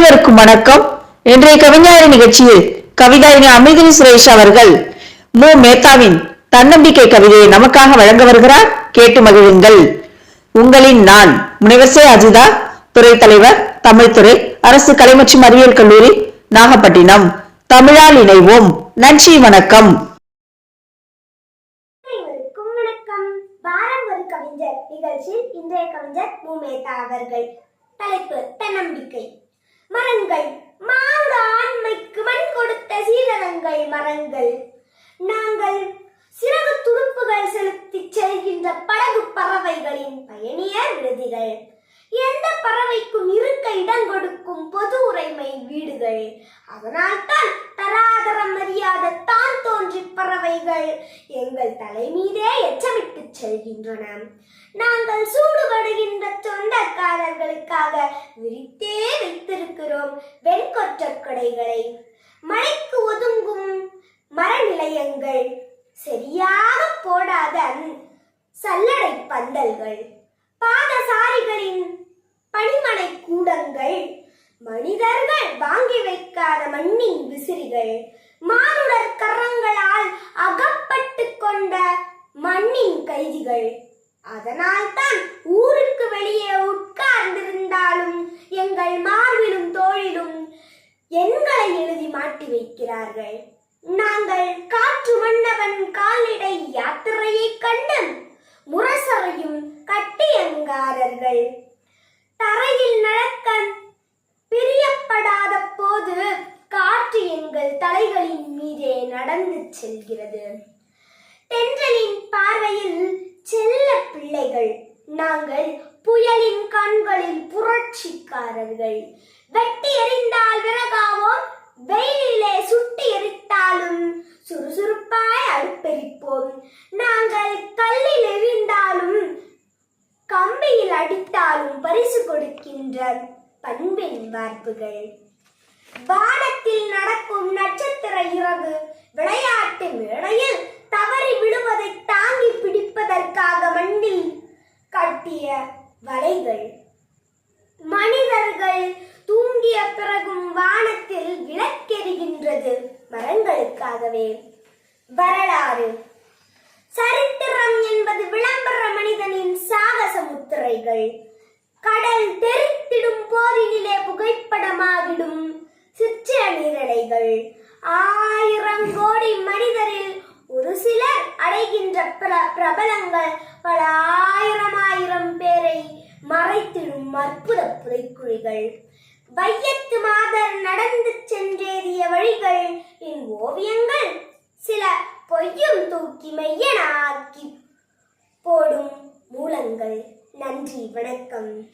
அனைவருக்கும் வணக்கம். இன்றைய கவிஞாரி நிகழ்ச்சியில் கவிதாயினி அமிர்தினி சுரேஷ் அவர்கள் மு. மேத்தாவின் தன்னம்பிக்கை கவிதையை நமக்காக வழங்க வருகிறார். கேட்டு மகிழுங்கள். உங்களின் நான் முனைவசே அஜிதா துறை தலைவர் தமிழ்துறை அரசு கலை மற்றும் அறிவியல் கல்லூரி நாகப்பட்டினம். தமிழால் இணைவோம். நன்றி வணக்கம். வணக்கம். வாரம் ஒரு கவிஞர் நிகழ்ச்சியில் இன்றைய கவிஞர் மூமேதா அவர்கள். தலைப்பு தன்னம்பிக்கை. மரங்கள். மானுட ஆண்மைக்கு மண் கொடுத்த சீதனங்கள் மரங்கள். நாங்கள் சிறகு துடுப்புகள் செலுத்திச் செல்கின்ற படகு பறவைகளின் பயணியர் விடுதிகள். எந்த பறவைக்கும் இருக்க இடம் கொடுக்கும் பொது உரைமை வீடுகள். அதனால்தான் தராதரம் அறியாத தான் தோன்றி பறவைகள் எங்கள் தலை மீதே எச்சமிட்டு செல்கின்றன. நாங்கள் சூடு சொந்தக்காரர்களுக்காக விரித்தே வைத்திருக்கிறோம் வெண்கொற்ற கொடைகளை. மழைக்கு ஒதுங்கும் மரநிலையங்கள் சரியாக போடாத சல்லடை பந்தல்கள் பாதசாரிகளின் பணிமனை கூடங்கள் மனிதர்கள் வாங்கி வைக்காத மண்ணின் விசிறிகள் மானுடர் கரங்களால் அகப்பட்டு கொண்ட மண்ணின் கைதிகள். அதனால்தான் ஊருக்கு வெளியே உட்கார்ந்திருந்தாலும் எங்கள் மார்பிலும் தோளிலும் எண்களை எழுதி மாட்டி வைக்கிறார்கள். நாங்கள் காற்று மன்னவன் கால்நடை யாத்திரையை கண்டு முரசறையும் கட்டியங்காரர்கள். தரையில் நடக்க பிரியப்படாத போது காற்று எங்கள் தலைகளின் மீதே நடந்து செல்கிறது. தென்றலின் பார்வையில் செல்ல பிள்ளைகள். நாங்கள் புயலின் கண்களில் புரட்சிக்காரர்கள். வெட்டி எறிந்தால் விறகாவோம் வெயிலிலே சுட்டி எரித்தாலும் சுறுசுறுப்பாய் அடுப்பெரிப்போம் நாங்கள் கல்லில் எறிந்தாலும் கம்பியில் அடித்தாலும் பரிசு கொடுக்கின்ற பண்பின் வார்ப்புகள். வானத்தில் நடக்கும் நட்சத்திர இரவு விளையாட்டு மேடையில் வலைகள். மனிதர்கள் தூங்கிய பிறகும் வானத்தில் விளக்கெறிகின்றது மரங்களுக்காகவே. வரலாறு. சரித்திரம் என்பது விளம்பர மனிதனின் சாகச முத்திரைகள். கடல் தெரித்திடும் போரினிலே புகைப்படமாகிடும் சிற்ற நீரலைகள். ஆ பிரபலங்கள் பல ஆயிரம் ஆயிரம் பேரை மறைத்திடும் அற்புத புதைக்குழிகள் வையத்து மாதர் நடந்து சென்றேறிய வழிகள் என் ஓவியங்கள் சில பொய்யும் தூக்கி மெய்யனாக்கி போடும் மூலங்கள். நன்றி வணக்கம்.